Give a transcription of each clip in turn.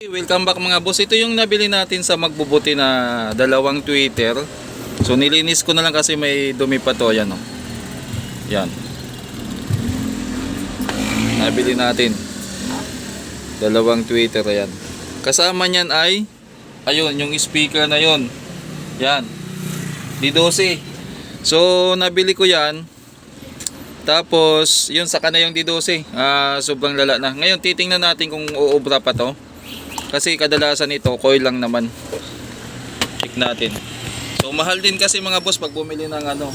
Welcome back mga boss. Ito yung nabili natin sa magbubuti na dalawang Twitter. So nilinis ko na lang kasi may dumi pa to. Yan o. Yan. Nabili natin. Dalawang Twitter. Yan. Kasama niyan ay ayun yung speaker na yon. Yan. D12. So nabili ko yan. Tapos yun saka na yung D12. Ah, sobrang lala na. Ngayon titingnan natin kung uubra pa to. Kasi kadalasan ito, coil lang naman. Check natin. So mahal din kasi mga boss pag bumili ng ano.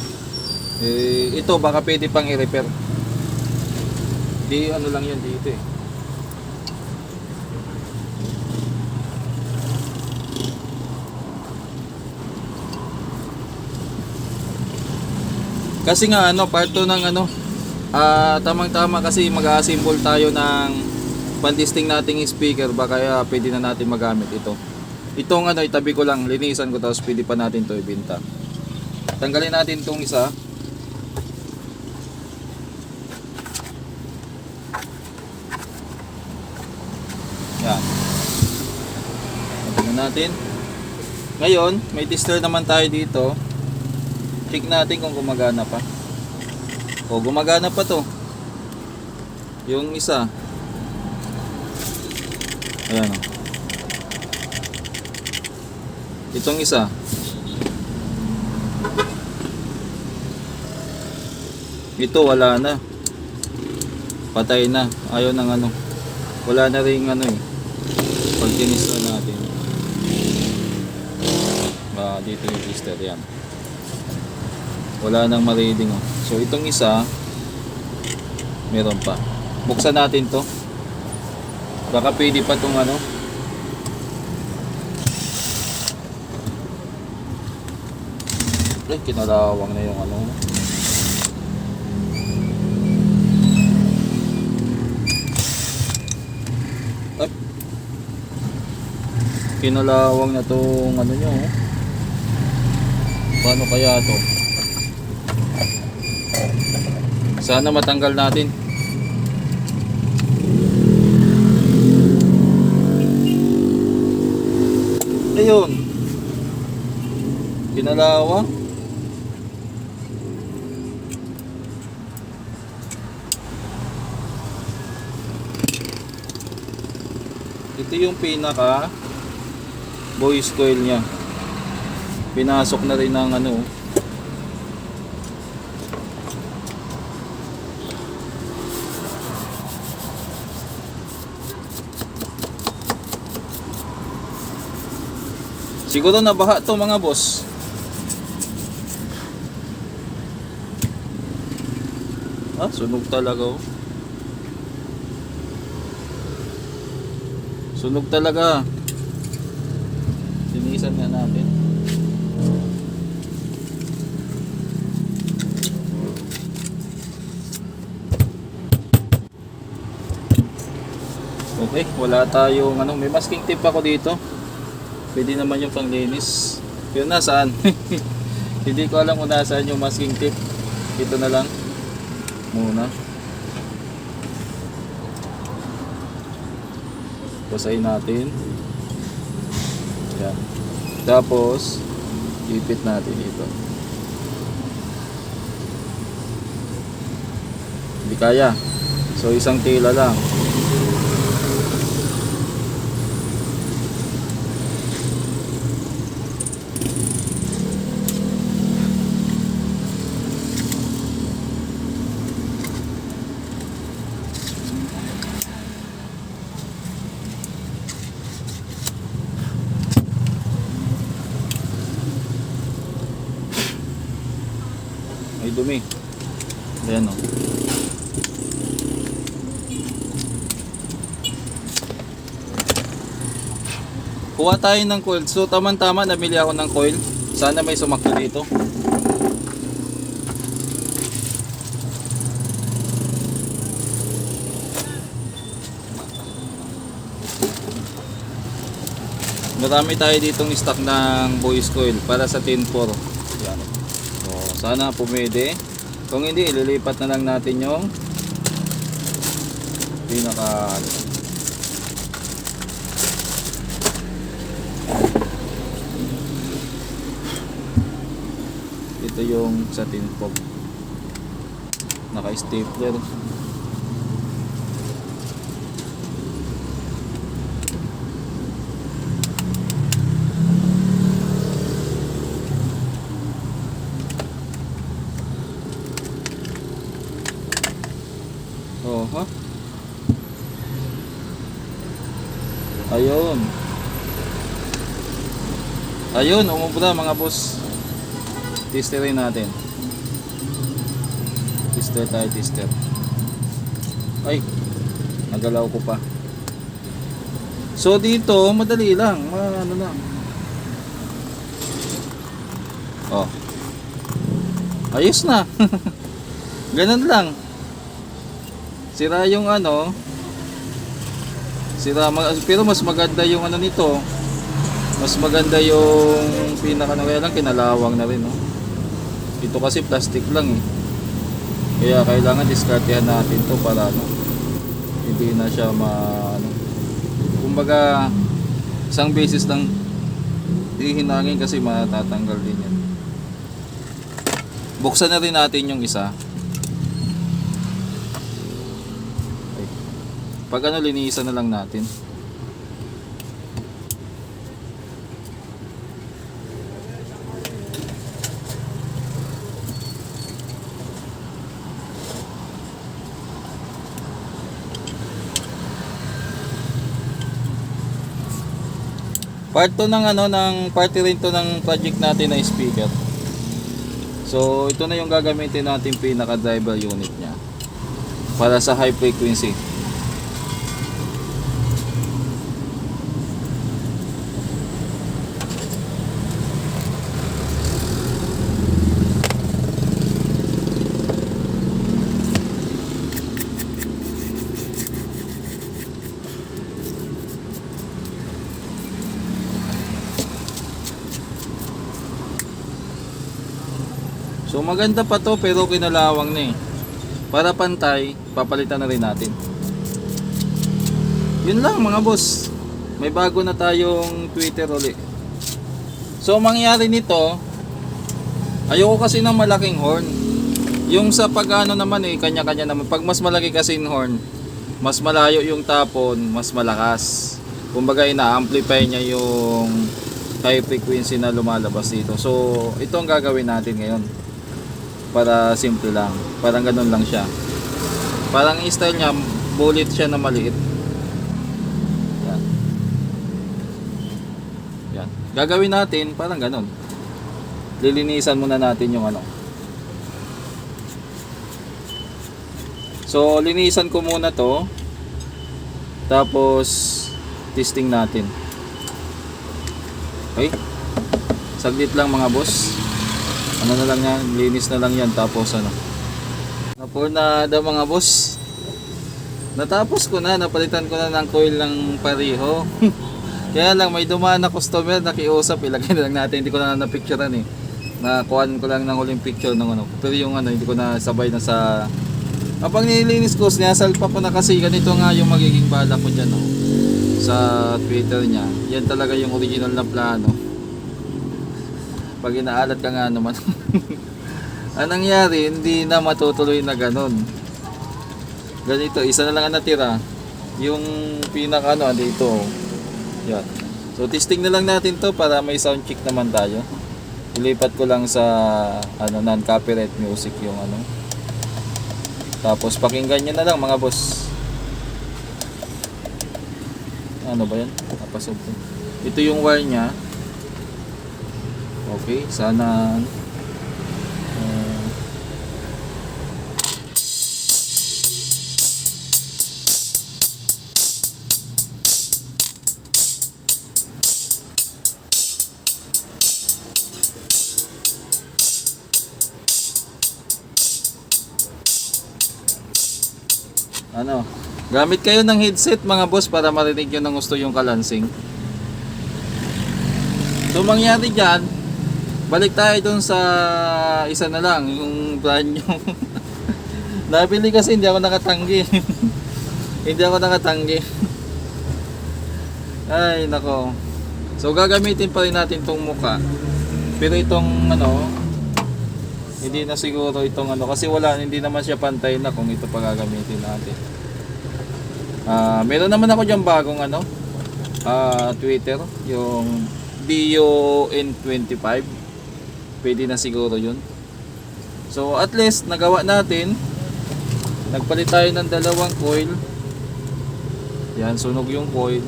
Eh, ito baka pwede pang i-repair. Di ano lang yan dito eh. Kasi nga ano, part 2 ng ano, ah tamang-tama kasi mag-assemble tayo ng pandisting nating speaker ba kaya pwede na natin magamit ito. Itong ano, itabi ko lang, linisan ko tapos pwede pa natin to ibenta. Tanggalin natin itong isa. Yan. Tingnan natin. Ngayon, may tester naman tayo dito. Check natin kung gumagana pa. O, gumagana pa to. Yung isa. Ayan o. Itong isa. Ito wala na. Patay na. Ayaw ng ano. Wala na rin ano eh. Pag tinis na natin. Ah, dito yung tester yan. Wala nang ma-reading oh. So itong isa meron pa. Buksan natin to. Baka pwede pa tong ano. Ay, kinalawang na yung ano. Ay. Kinalawang na tong ano nyo. oh. Paano kaya to? Sana matanggal natin. Ayun. Kinalawa. Ito yung pinaka voice coil niya. Pinasok na rin ng ano. Siguro nabaha to mga boss. Ah, sunog talaga oh. Sunog talaga. Sinisan nga natin. Okay, wala tayong ano, may masking tip ako dito. Pwede naman yung panglinis. Yun na, saan? Hindi ko alam kung nasaan yung masking tip. Ito na lang. Muna. Basahin natin. Yan. Tapos, ipit natin ito. Hindi kaya. So, isang tila lang. May dumi. Ayan o. Kuha tayo ng coil. So tama-tama namili ako ng coil. Sana may sumakto dito. Marami tayo ditong stock ng boys coil para sa 10-4. Yan. So, sana pumede. Kung hindi, ililipat na lang natin yung pinaka ano, Ito yung sa tin fog. Naka-stapler. Oh? Ayun. Ayun, umubra mga boss. Testerin natin. Tester tayo, tester. Ay, nagalaw ko pa. So dito, madali lang. Ano lang. Oh. Ayos na. Ganun lang. Sira yung ano. Sira, pero mas maganda yung ano nito. Mas maganda yung pinaka kaya lang kinalawang na rin, no. Ito kasi plastic lang eh. Kaya kailangan diskartehan natin to para ano, hindi na siya ma ano. Kumbaga isang beses lang hihinangin kasi matatanggal din yan. Buksan na rin natin yung isa. Pag ano linisan na lang natin. Part to ng ano ng party rin to ng project natin na speaker. So ito na yung gagamitin natin pinaka driver unit niya para sa high frequency. Maganda pa to pero kinalawang na eh. Para pantay, papalitan na rin natin. Yun lang mga boss. May bago na tayong Twitter uli. So ang mangyari nito, ayoko kasi ng malaking horn. Yung sa pag ano naman eh, kanya-kanya naman. Pag mas malaki kasi yung horn, mas malayo yung tapon, mas malakas. Kumbaga ina-amplify niya yung high frequency na lumalabas dito. So ito ang gagawin natin ngayon para simple lang. Parang ganun lang siya. Parang style niya, bullet siya na maliit. Yan. Yan. Gagawin natin, parang ganun. Lilinisan muna natin yung ano. So, linisan ko muna to. Tapos, testing natin. Okay? Saglit lang mga boss ano na lang yan, linis na lang yan tapos ano. Napurnada mga boss. Natapos ko na, napalitan ko na ng coil ng pareho. Kaya lang may dumaan na customer, nakiusap, ilagay na lang natin, hindi ko na na-picturean eh. Nakuhaan ko lang ng huling picture ng ano. Pero yung ano, hindi ko na sabay na sa... Kapag nililinis ko, sinasalpa ko na kasi ganito nga yung magiging bala ko dyan oh. Sa Twitter niya. Yan talaga yung original na plano pag inaalat ka nga naman. ang nangyari, hindi na matutuloy na ganun. Ganito, isa na lang ang natira. Yung pinaka ano, dito. Yan. So, testing na lang natin to para may sound check naman tayo. Ilipat ko lang sa ano, non-copyright music yung ano. Tapos, pakinggan nyo na lang mga boss. Ano ba yan? Napasok ko. Ito yung wire niya. Okay, sana uh, ano, gamit kayo ng headset mga boss para marinig nyo ng gusto yung kalansing. So mangyari dyan, balik tayo dun sa isa na lang, yung brand new. Nabili kasi hindi ako nakatanggi. hindi ako nakatanggi. Ay, nako. So gagamitin pa rin natin tong muka. Pero itong ano, hindi na siguro itong ano kasi wala hindi naman siya pantay na kung ito pa gagamitin natin. Ah, meron naman ako diyan bagong ano, ah Twitter, yung Dio N25. Pwede na siguro 'yun. So at least nagawa natin. Nagpalit tayo ng dalawang coil. Yan, sunog yung coil.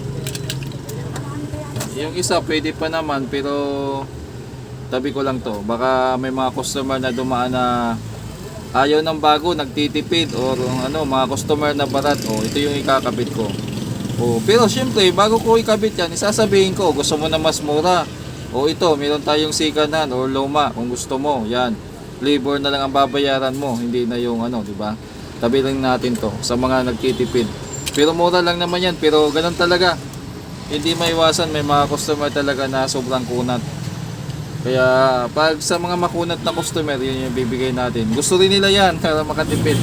Yung isa pwede pa naman pero tabi ko lang to. Baka may mga customer na dumaan na ayaw ng bago, nagtitipid or ano, mga customer na barat. O, ito yung ikakabit ko. O, pero syempre, bago ko ikabit yan, isasabihin ko, gusto mo na mas mura. O ito, meron tayong sikanan or loma kung gusto mo. Yan. Labor na lang ang babayaran mo, hindi na yung ano, di ba? Tabi lang natin to sa mga nagtitipid. Pero mura lang naman yan, pero ganun talaga. Hindi maiwasan, may mga customer talaga na sobrang kunat. Kaya pag sa mga makunat na customer, yun yung bibigay natin. Gusto rin nila yan para makatipid.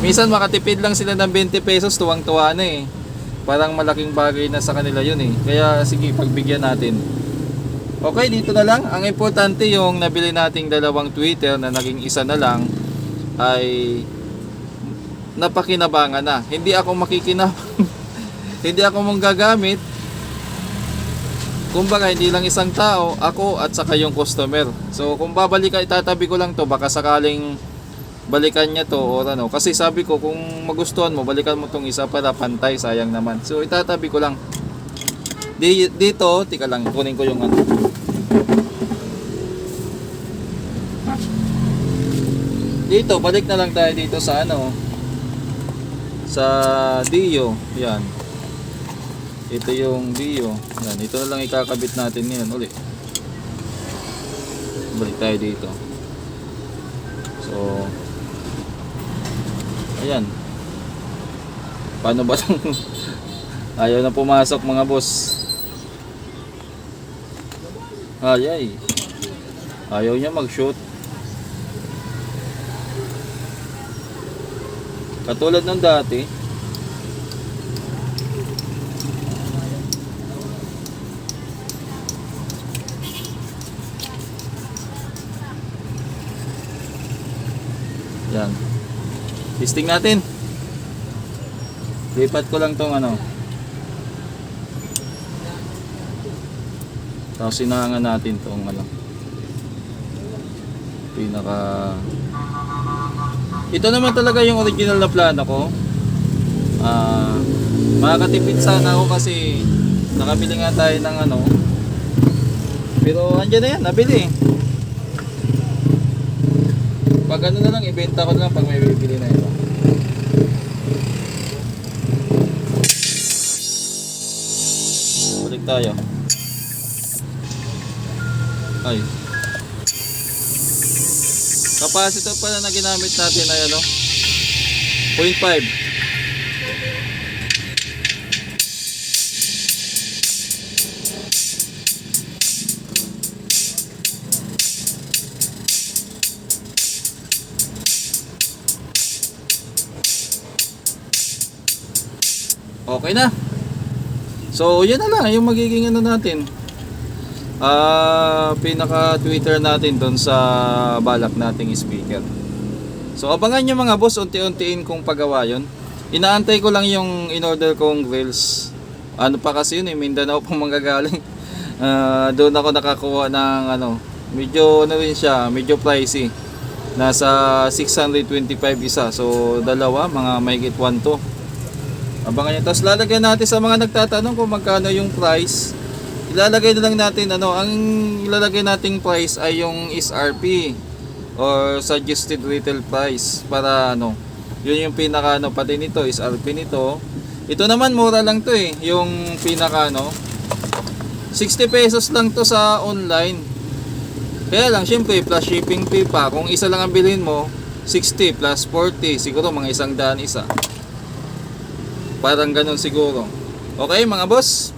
Minsan makatipid lang sila ng 20 pesos, tuwang-tuwa na eh. Parang malaking bagay na sa kanila yun eh. Kaya sige, pagbigyan natin. Okay, dito na lang. Ang importante yung nabili nating dalawang Twitter na naging isa na lang ay napakinabangan na. Hindi ako makikinabang. hindi ako mong gagamit. Kumbaga, hindi lang isang tao, ako at saka yung customer. So, kung babalikan, itatabi ko lang to, baka sakaling balikan niya to or ano. Kasi sabi ko, kung magustuhan mo, balikan mo tong isa para pantay, sayang naman. So, itatabi ko lang. Di, dito, tika lang, kunin ko yung ano. Dito, balik na lang tayo dito sa ano, sa Dio. Yan. Ito yung Dio. Yan, ito na lang ikakabit natin ngayon uli. Balik tayo dito. So, ayan. Paano ba itong ayaw na pumasok mga boss? Ay ay. Ayaw niya mag-shoot. Katulad ng dati. Yan. Testing natin. Lipat ko lang tong ano. Tapos sinangan natin tong ano. Pinaka ito naman talaga yung original na plano ko. Ah, makakatipid sana ako kasi nakabili nga tayo ng ano. Pero andyan na yan, nabili. Pag ano na lang, ibenta ko na lang pag may bibili na ito. Balik tayo. Ay. Capacitor pala na ginamit natin ay ano? 0.5. Okay na. So, yun na lang yung magiging ano natin. Ah, pinaka Twitter natin doon sa balak nating speaker. So abangan nyo mga boss, unti-untiin kong pagawa yon. Inaantay ko lang yung in-order kong grills. Ano pa kasi yun eh, Mindanao pang manggagaling. Ah, doon ako nakakuha ng ano, medyo ano rin siya, medyo pricey. Nasa 625 isa. So dalawa, mga mahigit 1 to. Abangan nyo. Tapos lalagyan natin sa mga nagtatanong kung magkano yung price ilalagay na lang natin ano ang ilalagay nating price ay yung SRP or suggested retail price para ano yun yung pinaka ano pati nito SRP nito. Ito naman mura lang to eh yung pinaka ano 60 pesos lang to sa online. Kaya lang syempre plus shipping fee pa. Kung isa lang ang bilhin mo 60 plus 40 siguro mga isang daan isa. Parang ganun siguro. Okay mga boss